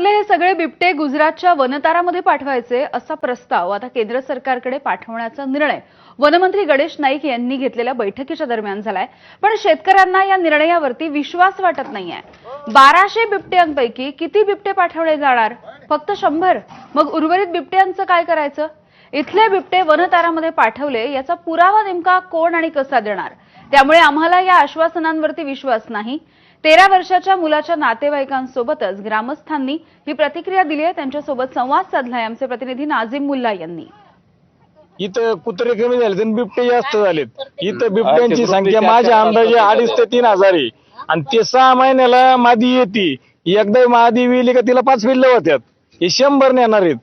मधले हे सगळे बिबटे गुजरातच्या वनतारामध्ये पाठवायचे असा प्रस्ताव आता केंद्र सरकारकडे पाठवण्याचा निर्णय वनमंत्री गणेश नाईक यांनी घेतलेल्या बैठकीच्या दरम्यान झालाय. पण शेतकऱ्यांना या निर्णयावरती विश्वास वाटत नाहीये. बाराशे बिबट्यांपैकी किती बिबटे पाठवले जाणार? फक्त शंभर? मग उर्वरित बिबट्यांचं काय करायचं? इथले बिबटे वनतारामध्ये पाठवले याचा पुरावा नेमका कोण आणि कसा देणार? त्यामुळे आम्हाला या आश्वासनांवरती विश्वास नाही. तेरा वर्षाच्या मुलाच्या नातेवाईकांसोबतच ग्रामस्थांनी ही प्रतिक्रिया दिली आहे. त्यांच्यासोबत संवाद साधलाय आमचे प्रतिनिधी नाझिम मुल्ला यांनी. इथं कुत्रे कमी झाले आणि बिबटे जास्त झालेत. इथं बिबट्यांची संख्या माझ्या अंदाजे अडीच ते तीन हजार आहे. आणि ते सहा महिन्याला मादी येते. एकदा मादी विली का तिला पाच पिल्लं होत्यात. हे शंभर नेणार आहेत.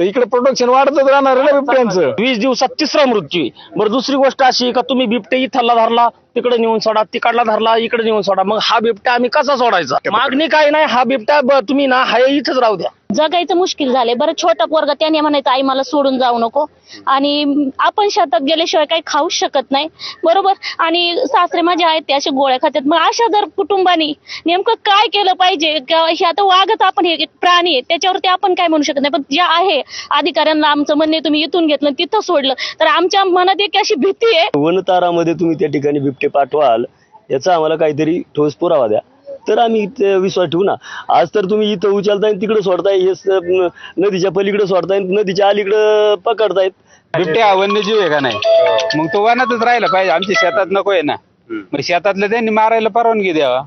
तर इकडे प्रोडक्शन वाढतच राहणार आहे ना बिबट्यांचं? वीस दिवसात तिसरा मृत्यू आहे. बरं दुसरी गोष्ट अशी का तुम्ही बिबटे इथला धरला तिकडे नेऊन सोडा तिकडला धरला इकडे नेऊन सोडा. मग हा बिबटा आम्ही कसा सोडायचा? मागणी काय नाही हा बिबटा ब- तुम्ही ना हाय इथंच राहू द्या. जगायचं मुश्किल झालंय. बरं छोटा पोरगा त्याने म्हणायचं आई मला सोडून जाऊ नको. आणि आपण शेतात गेल्याशिवाय काही खाऊच शकत नाही. बरोबर? आणि सासरे माझे आहेत ते असे गोळ्या खातात. मग अशा जर कुटुंबानी नेमकं काय केलं पाहिजे? किंवा हे आता वागत आपण हे प्राणी आहे त्याच्यावरती आपण काय म्हणू शकत नाही. पण जे आहे अधिकाऱ्यांना आमचं म्हणणे तुम्ही इथून घेतलं तिथं सोडलं. तर आमच्या मनात एक अशी भीती आहे. वनतारामध्ये तुम्ही त्या ठिकाणी बिबटे पाठवाल याचा आम्हाला काहीतरी ठोस पुरावा द्या. तर आम्ही ते विश्वास ठेवू ना. आज तर तुम्ही इथं उचलताय तिकडे सोडताय. हे स- नदीच्या पलीकडे सोडताय नदीच्या अलीकडे पकडतायत. बिबटे हा वन्यजीव आहे का नाही? मग तो वनातच राहिला पाहिजे. आमच्या शेतात नको आहे ना. मग शेतातलं त्यांनी मारायला परवानगी द्यावा.